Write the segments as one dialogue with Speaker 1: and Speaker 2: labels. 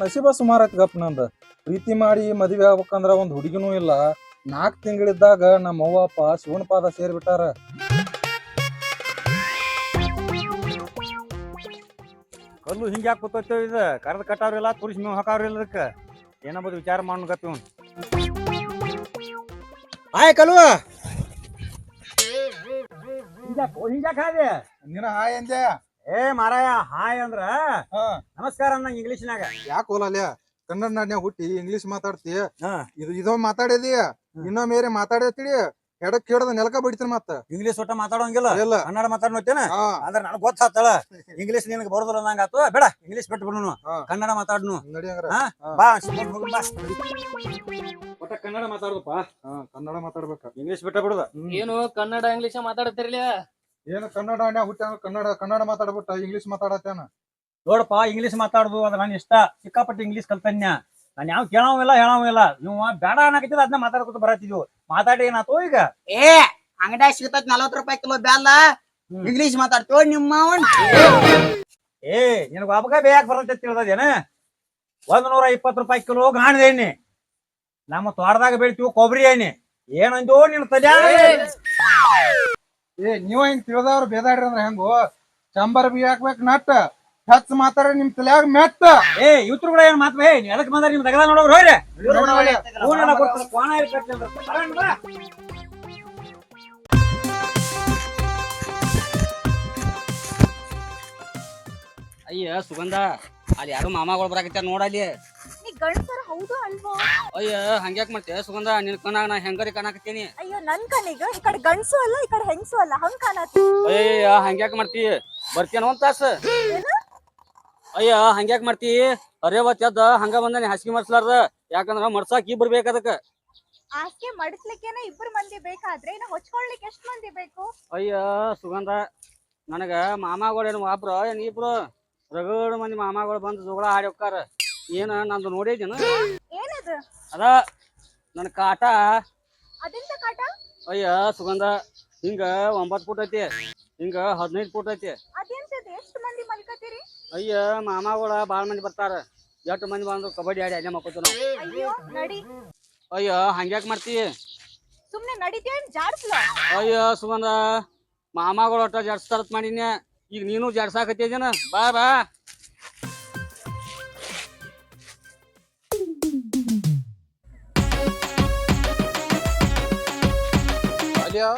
Speaker 1: ನಸೀಬ ಸುಮಾರು ಆಯ್ತು ಗಪ್ ನಂದು. ಪ್ರೀತಿ ಮಾಡಿ ಮದ್ವೆ ಆಗ್ಬೇಕಂದ್ರ ಒಂದು ಹುಡುಗಿನೂ ಇಲ್ಲ. ನಾಲ್ಕು ತಿಂಗಳಿದ್ದಾಗ ನಮ್ಮ ಅವ್ವ ಅಪ್ಪ ಶಿವನ ಪಾದ ಸೇರ್ಬಿಟ್ಟಾರ.
Speaker 2: ಕಲ್ಲು ಹಿಂಗೆ ಯಾಕೆ ಕೂತೈತೆ ಇದು? ಕರೆದು ಕಟ್ಟಾವ್ರಿಲ್ಲ ತುರಿಸಿ ಮೇವು ಹಾಕಾವ್ರಿಲ್ಲ ಅದಕ್ಕೆ ಏನಂಬುದು ವಿಚಾರ ಮಾಡೋಣ ಗಪ್ಪ ಇವನು. ಆಯ್ ಕಲ್ವ ಹಿಂಗ್ಯಾಕ್ ಹಿಂಗ್ಯಾಕ್ ಹಾದೆ?
Speaker 1: ನಿನ್ನ ಹಾಯ್ ಅಂದೆ
Speaker 2: ಏ ಮಾರಾಯ ಹಾಯ್ ಅಂದ್ರ?
Speaker 1: ಹಾ.
Speaker 2: ನಮಸ್ಕಾರ ಅನ್ನಂಗ ಇಂಗ್ಲೀಷ್ನಾಗ.
Speaker 1: ಯಾಕೆ ಹೋಲಲ್ಯ ಕನ್ನಡ ನಾಡ್ನ್ಯಾಗ ಹುಟ್ಟಿ ಇಂಗ್ಲಿಷ್ ಮಾತಾಡ್ತಿ.
Speaker 2: ಹಾ.
Speaker 1: ಇದು ಇದೋ ಮಾತಾಡಿದಿ. ಇನ್ನೊ ಮೇರೆ ಮಾತಾಡತ್ತೀರಿ ಎಡಕ್ ಕೇಳದ ನೆಲಕ ಬಿಡ್ತೀನಿ ಮತ್ತ.
Speaker 2: ಇಂಗ್ಲಿಷ್ ಒಟ್ಟ ಮಾತಾಡೋಂಗಿಲ್ಲ.
Speaker 1: ಇಲ್ಲ.
Speaker 2: ಕನ್ನಡ ಮಾತಾಡ್ನೋತೇನ
Speaker 1: ಹಾ.
Speaker 2: ಅಂದ್ರೆ ನನಗೆ ಗೊತ್ತಾತಳ ಇಂಗ್ಲೀಷ್ ನಿನಗೆ ಬರೋದಿಲ್ಲ ನಂಗ ಆತು. ಬೇಡ ಇಂಗ್ಲಿಷ್ ಬಿಟ್ಟು ಬಿಡೋನು ಕನ್ನಡ ಮಾತಾಡ್ನು. ಬಾ ಒಟ್ಟ ಕನ್ನಡ ಮಾತಾಡುದಪ್ಪ?
Speaker 1: ಕನ್ನಡ ಮಾತಾಡ್ಬೇಕ.
Speaker 2: ಇಂಗ್ಲಿಷ್ ಬಿಟ್ಟ ಬಿಡುದ?
Speaker 3: ಏನು ಕನ್ನಡ ಇಂಗ್ಲಿಷ್ ಮಾತಾಡತಿರ್ಲಿ
Speaker 1: ಏನ ಕನ್ನಡ ಅಣ್ಣ ಹುಟ್ಟ ಕನ್ನಡ ಕನ್ನಡ ಮಾತಾಡ್ಬಿಟ್ಟ ಇಂಗ್ಲಿಷ್ ಮಾತಾಡತ್ತೇನ
Speaker 2: ನೋಡಪ್ಪ ಇಂಗ್ಲೀಷ್ ಮಾತಾಡುದು ಅದು ನನ್ನ ಇಷ್ಟ. ಸಿಕ್ಕಾಪಟ್ಟೆ ಇಂಗ್ಲೀಷ್ ಕಲ್ತನ್ಯ. ನಾನು ಯಾವ ಕೇಳೋವಿಲ್ಲ ಹೇಳೋವಿಲ್ಲ ನೀವು ಬೇಡ ಅನ್ನಕತ್ತಿದ ಅದನ್ನ ಮಾತಾಡ್ಕೊತ ಬರತ್ತಿದ್ವು. ಮಾತಾಡಿ ಏನಾತು ಈಗ?
Speaker 4: ಏ ಅಂಗಡ್ಯಾಗ ಸಿಗತ್ತ ನಲವತ್ತು ರೂಪಾಯಿ ಕಿಲೋ ಬ್ಯಾಲ. ಇಂಗ್ಲಿಷ್ ಮಾತಾಡ್ತೇವ ನಿಮ್ಮ
Speaker 2: ಏ ನಿನಗ ಒಬ್ಬಗ ಬೇಯಾಕ ಬರತ್ತೆ ತಿಳ್ದೇನ ಒಂದ್ ನೂರ ಇಪ್ಪತ್ತು ರೂಪಾಯಿ ಕಿಲೋ ಗಾಣದ ಎಣ್ಣೆ. ನಮ್ಮ ತೋಟದಾಗ ಬೆಳಿತೀವಿ ಕೊಬ್ಬರಿ ಎಣ್ಣೆ. ಏನಂದೋ ನಿನ್ ತಲೆ
Speaker 1: ಏ ನೀವ ಹಿಂಗ್ ತಿಳಿದವ್ರ? ಬೇದಾಡ್ರಿ ಅಂದ್ರ ಹೆಂಗೋ? ಚಂಬರ್ ಬಿ ಹಾಕ್ಬೇಕು ನಟ್ ಹಚ್ಚ ಮಾತಾರ ನಿಮ್ ತಲ್ಯಾಗ ಮೆತ್ತ
Speaker 2: ಏ ಇವ್ರು ಕೂಡ ಏನ್ ಮಾತು ಏ ನೀವ್ ಎದಕ್ ಬಂದಾರ ನಿಮ್ ತಗದ ನೋಡೋರು? ಹೋಯ್ರಿ. ಫೋನ್ ಎಲ್ಲ ಕೊಡ್ತಾರೆ ಕೋಣ ಎಲ್ಲಿ ಕಟ್ಲಿ ಅಂದ್ರೆ. ಬರೋಣ ಬಾ.
Speaker 3: ಅಯ್ಯ ಸುಗಂಧ ಅಲ್ಲಿ ಯಾರು ಮಾಮಾಗಳು ಬರಾಕತ್ತಾರ ನೋಡಲ್ಲಿ
Speaker 5: ಗಂಡಸರ ಹೌದು ಅಲ್ವೋ?
Speaker 3: ಅಯ್ಯ ಹಂಗ್ಯಾಕ್ ಮಾಡ್ತೀಯ? ಸುಗಂಧ ನಿನ್ ಕಣ ನಾ ಹೆಂಗರಿ ಕಾಣಕತ್ತೀನಿ.
Speaker 5: ಅಯ್ಯೋ ನನ್ ಕಣಿಗ ಈ ಕಡೆ ಗಂಡಸು ಅಲ್ಲ ಈ ಕಡೆ ಹೆಂಗಸು ಅಲ್ಲ ಹಂಗ್ ಕಾಣತ್ತಿ?
Speaker 3: ಅಯ್ಯ ಹಂಗ್ಯಾಕ್ ಮಾಡ್ತಿ? ಬರ್ತೇನೋ ಒಂದ್ ತಾಸ. ಅಯ್ಯ ಹಂಗ್ಯಾಕ್ ಮಾಡ್ತಿ? ಅರೇ ಎದ್ದ ಹಂಗ ಬಂದಾನೆ ಹಾಸಿಗೆ ಮರ್ಸ್ಲಾರ್ದ ಯಾಕಂದ್ರ ಮರ್ಸಾಕ್ ಇಬ್ರು ಬೇಕದಕ್ಕ. ಅದಕ್ಕ
Speaker 5: ಆಸ್ಕೆ ಮಡಿಸ್ಲಿಕ್ಕೇನೆ ಇಬ್ರು ಮಂದಿ ಬೇಕಾದ್ರೆ ಇನ್ನ ಹೊಚ್ಕೊಳ್ಲಿಕ್ಕೆ ಎಷ್ಟ್ ಮಂದಿ ಬೇಕು?
Speaker 3: ಅಯ್ಯ ಸುಗಂಧ ನನಗ ಮಾಮಾಗಳು ಏನು ಒಬ್ರು ಏನ್ ಇಬ್ರು? ರಗಡ್ ಮಂದಿ ಮಾಮಾಗಳು ಬಂದು ಜೋಳ ಆಡಿ ಹೋಗ್ತಾರ ಏನ ನಂದು ನೋಡಿದೇನ
Speaker 5: ಏನದು?
Speaker 3: ಅದ ನನ್ನ ಕಾಟ.
Speaker 5: ಅದೆಂತ ಕಾಟ?
Speaker 3: ಅಯ್ಯ ಸುಗಂಧ. ಹಿಂಗ ಒಂಬತ್ ಫುಟ್ ಐತಿ. ಹಿಂಗ ಹದಿನೈದು ಫುಟ್ ಐತಿ.
Speaker 5: ಅದೆಂತದು ಎಷ್ಟು ಮಂದಿ ಮಲ್ಕತ್ತೀರಿ
Speaker 3: ಅಯ್ಯ ಮಾಮಾಗಳ ಬಾಳ ಮಂದಿ ಬರ್ತಾರ. ಎಷ್ಟು ಮಂದಿ ಬಂದ್ರು ಕಬಡ್ಡಿ ಆಡಿ ಅಲ್ಲೇ ನಾವು.
Speaker 5: ಅಯ್ಯೋ ನಡಿ.
Speaker 3: ಅಯ್ಯ ಹಂಗ್ಯಾಕ್ ಮಾಡ್ತಿ?
Speaker 5: ಸುಮ್ನೆ ಜಾಡ್ಸ್ಲ?
Speaker 3: ಅಯ್ಯ ಸುಗಂಧ. ಮಾಮಾಗಳು ಒಟ್ಟ ಜಾಡ್ಸ್ತಾರತ್ ಮಾಡಿನ ಈಗ ನೀನು ಜಾಡ್ಸಾಕತ್ತಿದ್ದೇನ ಬಾ ಬಾ.
Speaker 1: ಅಲ್ಯ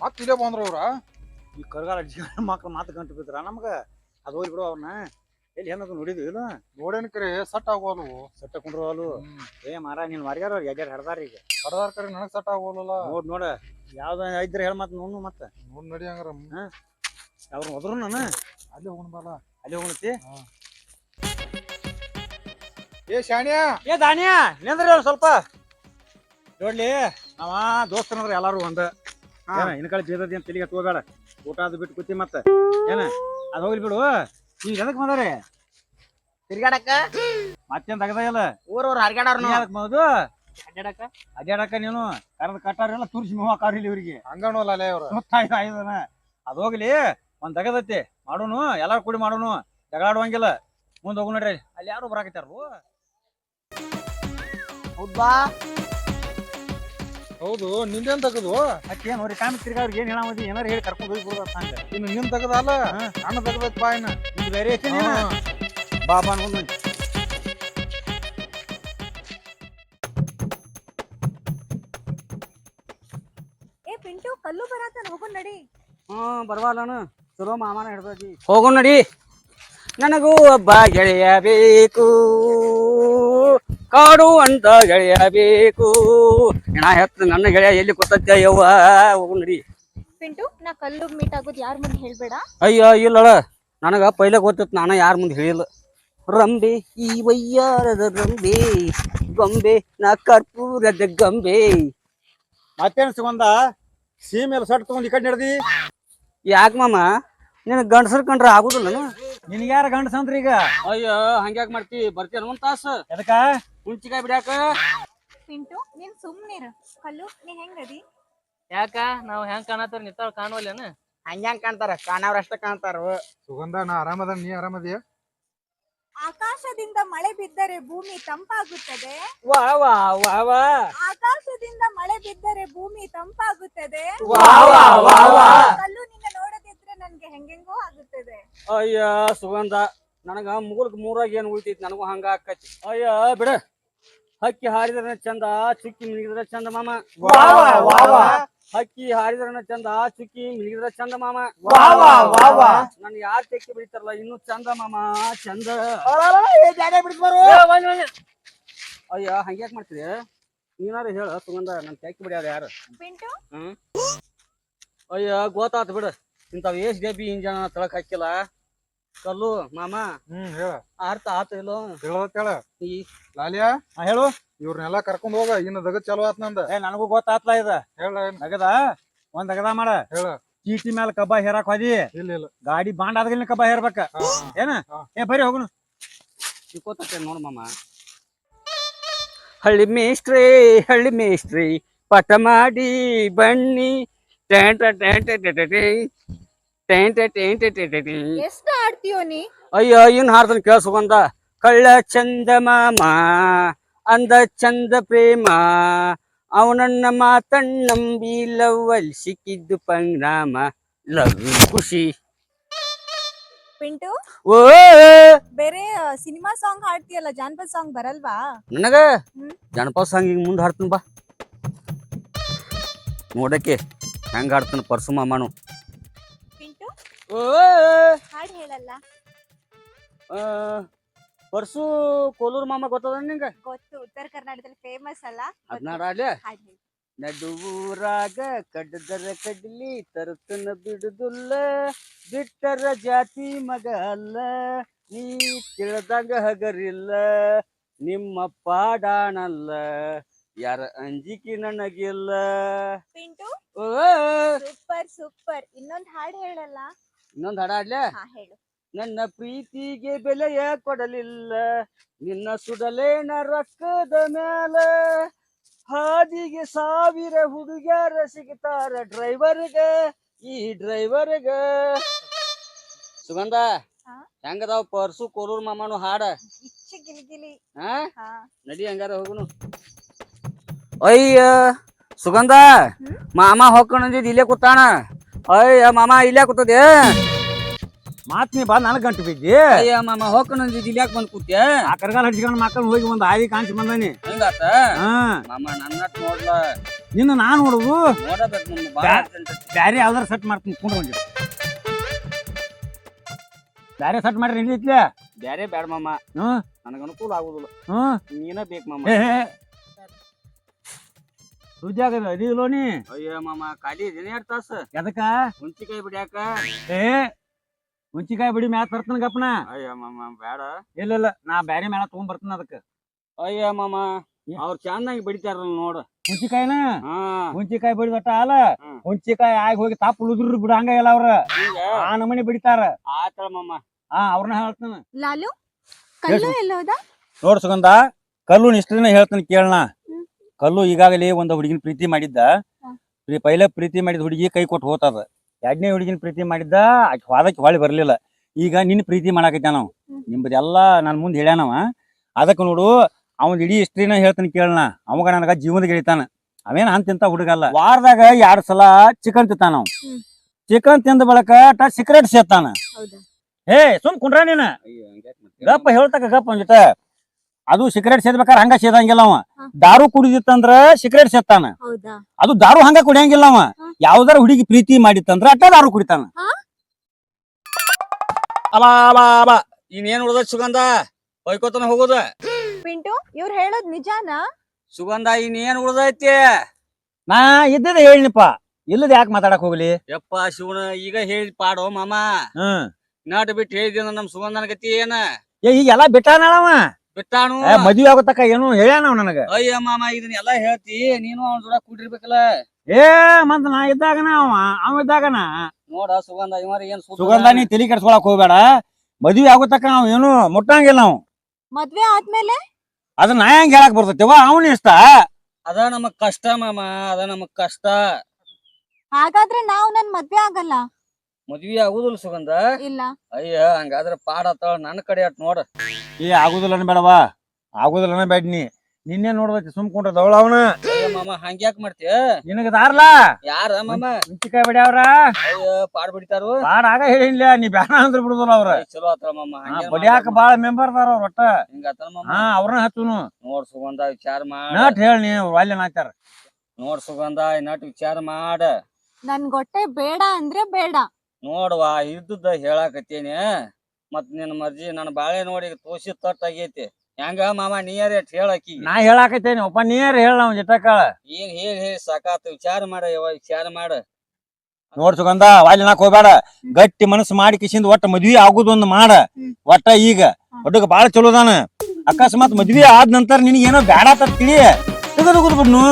Speaker 1: ಮತ್ ಇಲ್ಲೇ ಬಂದ್ರ ಅವ್ರ?
Speaker 2: ಈ ಕರ್ಗಾಲ ಅಡ್ಜಿ ಮಕ್ಳು ಮಾತು ಗಂಟು ಬಿದ್ರ ನಮ್ಗೆ? ಅದು ಹೋಗಿ ಬಿಡು ಅವ್ರನ್ನ ಎಲ್ಲಿ ಏನದು ನೋಡಿದ್ವಿ ಇಲ್ಲ?
Speaker 1: ನೋಡೇನ್ ಕರೆ ಸಟ್ ಆಗೋಲ್ವು.
Speaker 2: ಸಟ್ಟ ಕುಂಡ್ರು ಅಲ್ಲು ಏ ಮಾರ ನೀನ್ ಮಾರ್ಯಾರ ಎಡ್ಯಾರ ಹಡ್ದಾರ ಈಗ?
Speaker 1: ಕಡದಾರ ಕರೆ ನನಗ್ ಸಟ್ ಆಗೋಲ್ಲ
Speaker 2: ನೋಡ್ ನೋಡ. ಯಾವ್ದ ಇದ್ರೆ ಹೇಳ ಮತ್ತೆ ನೋಡು ಮತ್ತೆ.
Speaker 1: ನೋಡ್ ನಡಿ ಹಂಗಾರ.
Speaker 2: ಅವ್ರ ಹೋದ್ರು ನಾನು?
Speaker 1: ಅಲ್ಲೇ ಹೋಗ್ಬಾಲ
Speaker 2: ಅಲ್ಲಿ ಹೋಗ್ತಿ
Speaker 1: ಏ ಶಾಣ್ಯ!
Speaker 2: ಏ ದಾಣ್ಯ ನಿಂದ್ರಿ ಅವ್ರು ಸ್ವಲ್ಪ. ನೋಡ್ಲಿ. ನಾವ ದೋಸ್ತನಂದ್ರ ಎಲ್ಲಾರು ಒಂದ. ಏನ ಇನ್ ಕಡೆ ಬೀದದಿ ಅಂತ ತಲೆಗೆ ತಗೋಬೇಡ ಊಟ ಅದು ಬಿಟ್ಟು ಕೂತಿ ಮತ್ತ. ಏನ ಅದ್ ಹೋಗ್ಲಿ ಬಿಡು. ಈಗ ಎದಕ್ ಬಂದಾರೆ?
Speaker 4: ತಿರ್ಗಾಡಕ್ಕ
Speaker 2: ಮತ್ತೇನ್ ತಗದ ಇಲ್ಲ.
Speaker 4: ಊರವ್ರ ಹರ್ಗಾಡಾರ
Speaker 2: ನೀ ಅದಕ್ ಬಂದು
Speaker 3: ಅಡ್ಡಾಡಕ
Speaker 2: ಅಡ್ಯಾಡಕ ನೀನು? ಕರೆದ ಕಟ್ಟಾರೆಲ್ಲ ತುರ್ಸಿ ಮೂವ ಹಾಕಾರಿಲ್ಲ ಇವ್ರಿಗೆ.
Speaker 1: ಹಂಗಣೋಲ್ಲ ಅಲ್ಲೇ ಅವ್ರ
Speaker 2: ಗೊತ್ತಾಯ್ತು ಆಯ್ದನ ಅದ್ ಹೋಗ್ಲಿ ಒಂದ್ ತಗದೈತಿ. ಮಾಡೋನು ಎಲ್ಲಾರು ಕೂಡಿ ಮಾಡೋನು. ಜಗಳಾಡುವಂಗಿಲ್ಲ. ಮುಂದೆ ಮುಂದ್ ಹೋಗು ನೋಡ್ರಿ. ಅಲ್ಲಿ ಯಾರು ಬರಾಕತ್ತಾರು
Speaker 4: ಹೌದಾ
Speaker 1: ಹೌದು ನಿಂದೇನ್ ತಗದು?
Speaker 2: ಅಕ್ಕೇ ನೋಡಿ ಕಾಮಿ ತಿರ್ಗಾವ್ರಿಗೆ ಏನ್ ಹೇಳಾಮದಿ ಏನಾರ ಹೇಳಿ ಕರ್ಕೊಂಡು ಹೋಗಿ ಬಿಡುದ ಹಂಗ
Speaker 1: ಇನ್ನು ನಿನ್ ತಗದಲ್ಲ?
Speaker 2: ಅಣ್ಣ
Speaker 1: ತಗಬೇಕು ಬಾಯ್ನ ಬಾ ಇನ್ನ.
Speaker 2: ನಿಂದು ಬೇರೆ ಐತಿ ನೀನು? ಬಾ ಬಾ ನೋಡ್
Speaker 5: ಏ ಪಿಂಟು ಕಲ್ಲು ಬರತ್ತಾನ ಹೋಗು ನಡಿ.
Speaker 3: ಹ್ಞೂ ಬರವಾಲನು ಚಲೋ ಮಾಮನ ಹಿಡ್ದದಿ ಹೋಗು ನಡಿ. ನನಗೂ ಒಬ್ಬ ಗೆಳೆಯ ಬೇಕು. ಕಾಡು ಅಂತ ಗೆಳೆಯ ಬೇಕು ನಾ ಹೆತ್ತ ನನ್ನ ಗೆಳೆಯ ಎಲ್ಲಿ ಕೊತ್ತತ್ಯ ಯವ್ವ? ಹೋಗು ನಡಿ.
Speaker 5: ಪಿಂಟು ನಾ ಕಲ್ಲು ಮೀಟ್ ಆಗೋದು ಯಾರ ಮುಂದೆ ಹೇಳ್ಬೇಡ?
Speaker 3: ಅಯ್ಯೋ ಇಲ್ಲಳ. ನನಗ ಪೈಲೆ ಗೊತ್ತಿತ್ತು ನಾನು ಯಾರ ಮುಂದೆ ಹೇಳಿಲ್ಲ. ರಂಬೆ ಈ ವಯ್ಯಾರದ ರಂಬೆ ಗೊಂಬೆ ನಾ ಕರ್ಪೂರದ ಗೊಂಬೆ.
Speaker 2: ಮತ್ತೇನ್ ಸುಗಂಧ? ಸೀಮೆಲ್ ಸಟ್ ತಗೊಂಡ್ ಈ ಕಡೆ ನಡೆದಿ.
Speaker 3: ಯಾಕೆ ಮಾಮ? ನಿನ್ ಗಂಡಸರ್ ಕಂಡ್ರ ಆಗುದಿಲ್ಲ
Speaker 2: ನಿನ್ಗೆ ಯಾರ ಗಂಡಸ ಅಂದ್ರೀಗ?
Speaker 3: ಅಯ್ಯೋ ಹಂಗ್ಯಾಕ್ ಮಾಡ್ತಿ? ಬರ್ತೀಯ ಒಂದ್ ತಾಸ.
Speaker 2: ಎದಕ್ಕ?
Speaker 3: ಹುಂಚಿಕಾಯಿ ಬಿಡಾಕ
Speaker 5: ಪಿಂಟು ನೀನ್ ಸುಮ್ನಿರ ಕಲ್ಲು ನೀ ಹೆಂಗದಿ
Speaker 6: ಯಾಕ? ನಾವ್ ಹೆಂಗ್ ಕಾಣತ್ತಾರ? ನಿತ್ತಾಳ ಕಾಣವಲ್ಲೇನ?
Speaker 4: ಹಂಗ್ಯಾಂಗ್ ಕಾಣ್ತಾರ? ಕಾಣವ್ರ ಅಷ್ಟ ಕಾಣ್ತಾರ.
Speaker 1: ಸುಗಂಧ ನಾ ಆರಾಮದ ನೀ ಆರಾಮದಿಯ?
Speaker 5: ಆಕಾಶದಿಂದ ಮಳೆ ಬಿದ್ದರೆ ಭೂಮಿ ತಂಪಾಗುತ್ತದೆ.
Speaker 3: ವಾ ವಾ ವಾ ವಾ.
Speaker 5: ಆಕಾಶದಿಂದ ಮಳೆ ಬಿದ್ದರೆ ಭೂಮಿ ತಂಪಾಗುತ್ತದೆ.
Speaker 3: ವಾ ವಾ ವಾ ವಾ.
Speaker 5: ಕಲ್ಲು ನಿನ್ನ ನೋಡದಿದ್ರೆ ನನ್ಗೆ ಹೆಂಗೆಂಗೋ ಆಗುತ್ತದೆ.
Speaker 3: ಅಯ್ಯ ಸುಗಂಧ. ನನಗ ಮುಗುಲ್ಕ್ ಮೂರಾಗ ಏನ್ ಉಳಿತೈತಿ ನನಗೂ ಹಂಗ ಆಕತಿ. ಅಯ್ಯ ಬಿಡ. ಹಕ್ಕಿ ಹಾರಿದ್ರ ಚಂದ ಚುಕ್ಕಿ ಮಿನಿಗಿದ್ರ ಚಂದ ಮಾಮ.
Speaker 2: ವಾ ವಾ ವಾ ವಾ.
Speaker 3: ಹಕ್ಕಿ ಹಾರಿದ್ರ ಚಂದ ಚುಕ್ಕಿ ಮಿನಿಗಿದ್ರ ಚಂದ ಮಾಮ.
Speaker 2: ವಾ ವಾ ವಾ ವಾ.
Speaker 3: ನನ್ ಯಾರ್ ತೆಕ್ಕಿ ಬಿಡ್ತಾರಲ್ಲ ಇನ್ನು ಚಂದ ಮಾಮ ಚಂದ. ಅಯ್ಯ ಹಂಗ್ಯಾಕ್ ಮಾಡ್ತೀರಿ ನೀನಾರು ಹೇಳ ಸುಗಂಧ ನನ್ ತೆಕ್ಕಿ ಬಿಡ್ಯಾರ ಯಾರು?
Speaker 5: ಪಿಂಟು?
Speaker 3: ಅಯ್ಯ ಗೊತ್ತಾತ್ ಬಿಡ. ಎಸ್ ಎಷ್ಟ್ ಡಬ್ಬಿ ಇಂಜನ್ ತಳಕ್ ಹಾಕಿಲ್ಲ. ಕಲ್ಲು ಮಾಮ.
Speaker 1: ಹ್ಮ್ ಹೇಳ.
Speaker 3: ಅರ್ಥ ಆತ ಇಲ್ಲೋ.
Speaker 1: ಹೇಳ
Speaker 3: ಈ
Speaker 1: ಲಾಲಿಯಾ
Speaker 2: ಹಾ, ಹೇಳು.
Speaker 1: ಇವ್ರನ್ನೆಲ್ಲ ಕರ್ಕೊಂಡ್ ಹೋಗ ಇನ್ನು ದಗದ್ ಚಲೋ ಆತ್ ನಂದ.
Speaker 2: ಏ ನನಗೂ ಗೊತ್ತಾತ್ಲ ಇದ?
Speaker 1: ಹೇಳ
Speaker 2: ನಗದ ಒಂದ್ ಅಗದ ಮಾಡ.
Speaker 1: ಹೇಳ.
Speaker 2: ಚೀಟಿ ಮ್ಯಾಲ ಕಬ್ಬ ಹೇರಾಕ್ ಹೋದಿ.
Speaker 1: ಇಲ್ಲ ಇಲ್ಲ.
Speaker 2: ಗಾಡಿ ಬಾಂಡ್ ಆದ್ಗಲಿನ ಕಬ್ಬ ಹೇರ್ಬೇಕ. ಏನ. ಏ ಬರ್ರಿ ಹೋಗುನು.
Speaker 3: ಸಿಕ್ಕೋತೈತೆ ನೋಡು ಮಾಮ. ಹಳ್ಳಿ ಮೇಸ್ಟ್ರಿ ಹಳ್ಳಿ ಮೇಸ್ಟ್ರಿ ಪಟ ಮಾಡಿ ಬನ್ನಿ. ಟೆಂಟ ಟೆಟಟಿ ಟೆಂಟ ಟೆಂಟ್ ಟೆಂಟ್
Speaker 5: ಎಷ್ಟು ಆಡ್ತೀಯೋ ನೀ?
Speaker 3: ಅಯ್ಯೋ ಇನ್ ಹಾಡ್ತಾನೆ ಕೇಳಿಸ್ಕೊಂಡ ಕಳ್ಳ ಚಂದ ಮಾಮ ಅಂದ ಚಂದ ಪ್ರೇಮ. ಅವನನ್ನ ಮಾತಣ್ಣಂಬಿ ಲವ್ ಅಲ್ಲಿ ಸಿಕ್ಕಿದ್ದು ಪಂಗ್ರಾಮ. ಲವ್ ಖುಷಿ.
Speaker 5: ಪಿಂಟು
Speaker 3: ಓ
Speaker 5: ಬೇರೆ ಸಿನಿಮಾ ಸಾಂಗ್ ಹಾಡ್ತೀಯಲ್ಲ ಜಾನಪದ ಸಾಂಗ್ ಬರಲ್ವಾ?
Speaker 3: ನನಗ. ಜನಪದ ಸಾಂಗ್ ಹಿಂಗ್ ಮುಂದೆ ಹಾಡ್ತೀನಿ ಬಾ. ನೋಡಕ್ಕೆ ಹೆಂಗ್ ಹಾಡ್ತಾನ ಪರ್ಸು ಮಾಮಾನು. ಓ
Speaker 5: ಹಾಡು ಹೇಳಲ್ಲ.
Speaker 3: ಪರ್ಸು ಕೋಲೂರು ಮಾಮ ಗೊತ್ತದ ನಿಂಗೆ?
Speaker 5: ಗೊತ್ತು ಉತ್ತರ ಕರ್ನಾಟಕದಲ್ಲಿ ಫೇಮಸ್ ಅಲ್ಲ. ಗೊತ್ತು.
Speaker 3: ಅಲ್ಲೇ
Speaker 5: ಹಾಡ್ ಹೇಳು.
Speaker 3: ನಡುವೂರಾಗ ಕಡ್ದರ ಕಡ್ಲಿ ತರುತ್ತನ ಬಿಡುದಿಲ್ಲ ಬಿಟ್ಟರ ಜಾತಿ ಮಗ ಅಲ್ಲ ನೀ ತಿಳ್ದಂಗ ಹಗರಿಲ್ಲ ನಿಮ್ಮ ಪಾಡಾಣಲ್ಲ ಯಾರ ಅಂಜಿಕೆ ನನಗಿಲ್ಲ.
Speaker 5: ಪಿಂಟು?
Speaker 3: ಓ
Speaker 5: ಸೂಪರ್ ಸೂಪರ್. ಇನ್ನೊಂದ್ ಹಾಡ್ ಹೇಳಲ್ಲ.
Speaker 3: ಇನ್ನೊಂದ್ ಹಾಡ ಆಡ್ಲೆ
Speaker 5: ಹಾ ಹೇಳು.
Speaker 3: ನನ್ನ ಪ್ರೀತಿಗೆ ಬೆಲೆಯ ಕೊಡಲಿಲ್ಲ. ನಿನ್ನ ಸುಡಲೇನ ರೊಕ್ಕದ ಮ್ಯಾಲ. ಹಾದಿಗೆ ಸಾವಿರ ಹುಡುಗ್ಯಾರ ಸಿಗ್ತಾರ ಡ್ರೈವರ್ಗ ಈ ಡ್ರೈವರ್ಗ. ಸುಗಂಧ? ಹೆಂಗದಾವ್ ಪರ್ಸು ಕೋಲೂರ್ ಮಾಮನು ಹಾಡ? ನಡಿ ಹಂಗಾರ ಹೋಗುನು. ಅಯ್ಯ ಸುಗಂಧ ಮಾಮಾ ಹೊಕ್ಕಣಂದಿದ್ ಇಲ್ಲೇ ಕೂತಾಣ ಅಯ್ಯ ಮಾಮ ಇಲ್ಲೇ ಕೂತದೆ
Speaker 2: ಮಾತ್ ನೀ ಬಾ ನನಗ್ ಗಂಟು ಬಿದ್ದಿ.
Speaker 3: ಅಯ್ಯ ಮಾಮ ಹೊಕ್ಕಣಂದಿದ್ ಇಲ್ಲೇ ಬಂದ್ ಕೂತ್ಯ?
Speaker 2: ಆ ಕರ್ಗಾಲ ಹಚ್ಕೊಂಡ್ ಮಕ್ಕಳು ಹೋಗಿ ಒಂದು ಆದಿ ಕಾಣಿಸಿ ಬಂದಾನಿ.
Speaker 3: ಹಂಗಾತ? ಮಾಮ ನನ್ನಟ್ ನೋಡ್ಲ?
Speaker 2: ನಿನ್ನ ನಾ ನೋಡುದು? ಬ್ಯಾರೆ ಯಾವ್ದಾರ ಸೆಟ್ ಮಾಡ್ತೀನಿ ಒಂದ್ ಬ್ಯಾರೆ ಸೆಟ್ ಮಾಡ್ರಿ ನಿಂದಿತ್ಲೆ
Speaker 3: ಬ್ಯಾರೆ ಬ್ಯಾಡ ಮಾಮ.
Speaker 2: ಹ್ಮ್.
Speaker 3: ನನಗ ಅನುಕೂಲ ಆಗುದಿಲ್ಲ.
Speaker 2: ಹ್ಮ್.
Speaker 3: ನೀನ ಬೇಕು ಮಾಮ.
Speaker 2: ಏ ಅದಿ
Speaker 3: ಅಯ್ಯೋ ಮಾಮ ಖಾಲಿ ದಿನ ಎರಡ್ ತಾಸ.
Speaker 2: ಎದಕ್ಕ?
Speaker 3: ಹುಂಚಿಕಾಯಿ ಬಿಡ್ಯಾಕ?
Speaker 2: ಏ ಹುಂಚಿಕಾಯಿ ಬಿಡಿ ಮ್ಯಾಲ ತರ್ತನ ಗಪ್ಪನ
Speaker 3: ಅಯ್ಯೋ ಮಾಮ ಬೇಡ
Speaker 2: ಇಲ್ಲ ಇಲ್ಲ ನಾ ಬ್ಯಾರೆ ಮೇಳ ತಗೊಂಡ್ ಬರ್ತೀನಿ ಅದಕ್ಕ.
Speaker 3: ಅಯ್ಯೋ ಮಾಮ? ಅವ್ರ ಚಂದಾಗಿ ಬಿಡಿತಾರಲ್ಲ ನೋಡ.
Speaker 2: ಹುಂಚಿಕಾಯಿನ
Speaker 3: ಹಾ.
Speaker 2: ಹುಂಚಿಕಾಯಿ ಬಿಡಿದಟ್ಟ ಅಲ್ಲ. ಹುಂಚಿಕಾಯಿ ಆಗಿ ಹೋಗಿ ತಾಪ ಉಳಿದ್ರು ಬಿಡಂಗ ಇಲ್ಲ ಅವ್ರ. ಆ ನಮನಿ ಬಿಡಿತಾರ.
Speaker 3: ಆತಳ ಮಾಮ.
Speaker 2: ಹಾ ಅವ್ರನ್ನ ಹೇಳ್ತಾನ.
Speaker 5: ಲಾಲು ಕಲ್ಲು ಎಲ್ಲೋದ
Speaker 2: ನೋಡ್ ಸುಗಂಧ ಕಲ್ಲು ಇಷ್ಟ ಹೇಳ್ತಾನೆ ಕೇಳಣ. ಕಲ್ಲು ಈಗಾಗಲೇ ಒಂದು ಹುಡುಗಿನ ಪ್ರೀತಿ ಮಾಡಿದ್ದ.
Speaker 5: ಪೈಲ
Speaker 2: ಪ್ರಿ- ಪೈಲೆ ಪ್ರೀತಿ ಮಾಡಿದ ಹುಡುಗಿ ಕೈ ಕೊಟ್ಟು ಹೋತದ. ಎರಡನೇ ಹುಡುಗಿನ ಪ್ರೀತಿ ಮಾಡಿದ್ದ ಆಕಿ ವಾದಕ್ಕೆ ಹೊಳಿ ಬರ್ಲಿಲ್ಲ. ಈಗ ನಿನ್ನ ಪ್ರೀತಿ ಮಾಡಾಕೈತ ನಾವು
Speaker 5: ನಿಮ್ಮದೆಲ್ಲ
Speaker 2: ನನ್ನ ನನ್ ಮುಂದೆ ಹೇಳ್ಯಾನವ ಅದಕ್ಕೆ ನೋಡು ಅವನ್ ಇಡೀ ಹಿಸ್ಟ್ರಿನ ಹೇಳ್ತಾನೆ ಕೇಳಣ ಅವಾಗ ನನಗ ಜೀವನದ ಗೆಳಿತಾನ. ಅವೇನ್ ಅಂತಿಂತ ಹುಡುಗಲ್ಲ ವಾರದಾಗ ಎರಡ್ ಸಲ ಚಿಕನ್ ತಿಂತಾನ ಅವ. ಚಿಕನ್ ತಿಂದ ಬಳಕ ಟ ಸಿಗರೇಟ್ ಸೇತಾನ. ಹೇ ಸುಮ್ ಕುಂಡ್ರ ನೀನ. ಗಪ್ಪ ಹೇಳ್ತಕ ಗಪ್ಪ ಅಂದ್ಬಿಟ್ಟ ಜೊತೆ. ಅದು ಸಿಗರೇಟ್ ಸೇದ್ಬೇಕಾರೆ ಹಂಗ ಸೇದಂಗಿಲ್ಲ ಅವ. ದಾರು ಕುಡಿದಿತ್ತಂದ್ರ ಸಿಗರೇಟ್ ಸೇತಾನ
Speaker 5: ಹೌದಾ?
Speaker 2: ಅದು ದಾರು ಹಂಗ ಕುಡಿಯಂಗಿಲ್ಲ ಅವ. ಯಾವ್ದಾರ ಹುಡುಗಿ ಪ್ರೀತಿ ಮಾಡಿತ್ತಂದ್ರ ಅಟ್ಟ ದಾರು ಕುಡಿತಾನ.
Speaker 3: ಬಾ ಅಬಾ ಇನ್ನೇನ್ ಉಳ್ದ ಸುಗಂಧ? ಬೈಕೋತನ ಹೋಗೋದ?
Speaker 5: ಪಿಂಟು ಇವ್ರು ಹೇಳೋದ್ ನಿಜಾನ?
Speaker 3: ಸುಗಂಧ ಇನ್ನೇನ್ ಉಳ್ದೈತಿ?
Speaker 2: ನಾ ಇದ್ದದ ಹೇಳಿನಪ್ಪ. ಇಲ್ಲದ ಯಾಕೆ ಮಾತಾಡಕ್ ಹೋಗ್ಲಿ?
Speaker 3: ಯಪ್ಪ ಶಿವನ ಈಗ ಹೇಳಿ ಪಾಡೋ ಮಾಮ.
Speaker 2: ಹ್ಮ್.
Speaker 3: ನಾಟ್ ಬಿಟ್ಟು ಹೇಳಿದ್ನ ನಮ್ ಸುಗಂಧನ ಗತಿ ಏನ?
Speaker 2: ಏ ಈಗೆಲ್ಲ ಬಿಟ್ಟಾನವ
Speaker 3: ಬಿಟ್ಟಾನು.
Speaker 2: ಮದ್ವಿ ಆಗತಕ್ಕ ಏನು ಹೇಳ್ಯಾನ ಅವ್ ನನಗ.
Speaker 3: ಅಯ್ಯ ಮಾಮ ಇದನ್ನೆಲ್ಲ ಹೇಳ್ತಿ ನೀನು ಅವ್ನ ಜೋಡ ಕೂಡಿರ್ಬೇಕಲ್ಲ.
Speaker 2: ಏ ಮತ್ ನಾ ಇದ್ದಾಗನ ಅವ ಅವ ಇದ್ದಾಗನ?
Speaker 3: ನೋಡ ಸುಗಂಧ ಇವರ ಏನ್
Speaker 2: ಸುಗಂಧ ನೀ ತಲಿ ಕೆಡ್ಸ್ಕೊಳಕ್ ಹೋಗ್ಬೇಡ. ಮದ್ವಿ ಆಗತಕ್ಕ ನಾವ್ ಏನು ಮುಟ್ಟಂಗಿಲ್ಲ ನಾವು
Speaker 5: ಮದ್ವೆ ಆದ್ಮೇಲೆ?
Speaker 2: ಅದ ನಾ ಹೆಂಗ್ ಹೇಳಕ್ ಬರ್ತೈತಿವ ಅವನ ಇಷ್ಟ.
Speaker 3: ಅದ ನಮಗ್ ಕಷ್ಟ ಮಾಮ ಅದ ನಮಗ್ ಕಷ್ಟ.
Speaker 5: ಹಾಗಾದ್ರೆ ನಾವು ನನ್ ಮದ್ವೆ ಆಗಲ್ಲ.
Speaker 3: ಮದ್ವಿ ಆಗುದಿಲ್ಲ ಸುಗಂಧ.
Speaker 5: ಇಲ್ಲ.
Speaker 3: ಅಯ್ಯ ಹಂಗಾದ್ರೆ ಪಾಡ ಆತಾಳ ನನ್ನ ಕಡೆ ಅಟ್ ನೋಡ.
Speaker 2: ಏ ಆಗುದಿಲ್ಲ ಅನ್ಬೇಡವಾ ಆಗುದಿಲ್ಲ ಬೇಡ ನೀ. ನಿನ್ನೆ ನೋಡ್ದೈತಿ ಸುಮ್ಕೊಂಡ್ರದವಳ ಅವನ.
Speaker 3: ಅಯ್ಯ ಮಾಮ ಹಂಗ್ಯಾಕ್ ಮಾಡ್ತೀಯ?
Speaker 2: ನಿನಗ ದಾರ್ಲ?
Speaker 3: ಯಾರ ಮಾಮ?
Speaker 2: ಬಡಿಯವ್ರ
Speaker 3: ಅಯ್ಯ ಪಾಡ್ ಬಿಡ್ತಾರು.
Speaker 2: ಪಾಡ ಆಗ ಹೇಳಿಲ್ಲ ನೀ ಬ್ಯಾನ ಅಂದ್ರ ಬಿಡುದಿಲ್ಲ ಅವ್ರ.
Speaker 3: ಚಲೋ ಆತ ಮಾಮ
Speaker 2: ಹಾ, ಬಡಿಯಾಕ ಬಾಳ ಮೆಂಬರ್ ಅದಾರ ಅವ್ರ ಒಟ್ಟ.
Speaker 3: ಹಿಂಗಾತನ ಮಾಮ.
Speaker 2: ಹಾ ಅವ್ರನ್ನ ಹಚ್ಚುನು.
Speaker 3: ನೋಡ್ ಸುಗಂಧ ವಿಚಾರ ಮಾಡ.
Speaker 2: ನಟ್ ಹೇಳಿ ನೀ ಅಲ್ಲಿ ನಾಚಾರ
Speaker 3: ನೋಡ್ ಸುಗಂಧ ನಟ್ ವಿಚಾರ ಮಾಡ.
Speaker 5: ನನ್ ಗೊಟ್ಟೆ ಬೇಡ ಅಂದ್ರೆ ಬೇಡ.
Speaker 3: ನೋಡ್ವಾ ಇದ್ದದ್ದ ಹೇಳಾಕತ್ತೇನಿ. ಮತ್ ನಿನ್ನ ಮರ್ಜಿ ನನ್ನ ಬಾಳೆ ನೋಡಿ ತೋಸಿ ತೊಟ್ಟ ಆಗೈತಿ. ಹೆಂಗ ಮಾಮ ನೀಯರ್ ಎಟ್ ಹೇಳಕಿ
Speaker 2: ನಾ ಹೇಳಾಕತ್ತೇನಿ ಒಪ್ಪ ನೀರ್ ಹೇಳ ನಾವ್ ಜಟಕಾಳ
Speaker 3: ಈಗ ಹೇಳಿ ಹೇಳಿ ಸಾಕಾತ ವಿಚಾರ ಮಾಡ ಯವ್ವ ವಿಚಾರ ಮಾಡ.
Speaker 2: ನೋಡ್ ಸುಗಂಧ ವಾಲಿ ನಾಕ್ ಹೋಗ್ಬೇಡ. ಗಟ್ಟಿ ಮನಸ್ಸು ಮಾಡಿ ಕಿಸಿಂದ ಒಟ್ಟ ಮದ್ವಿ ಆಗುದೊಂದು ಮಾಡ. ಒಟ್ಟ ಈಗ ಹುಡುಗ ಬಾಳ ಚಲೋದಾನ ಅಕಸ್ಮಾತ್ ಮದ್ವಿ ಆದ ನಂತರ ನಿನಗೇನೋ ಏನೋ ಬ್ಯಾಡ ತಿಳಿ ತೆಗೆದು ಬಿಡ್ನು.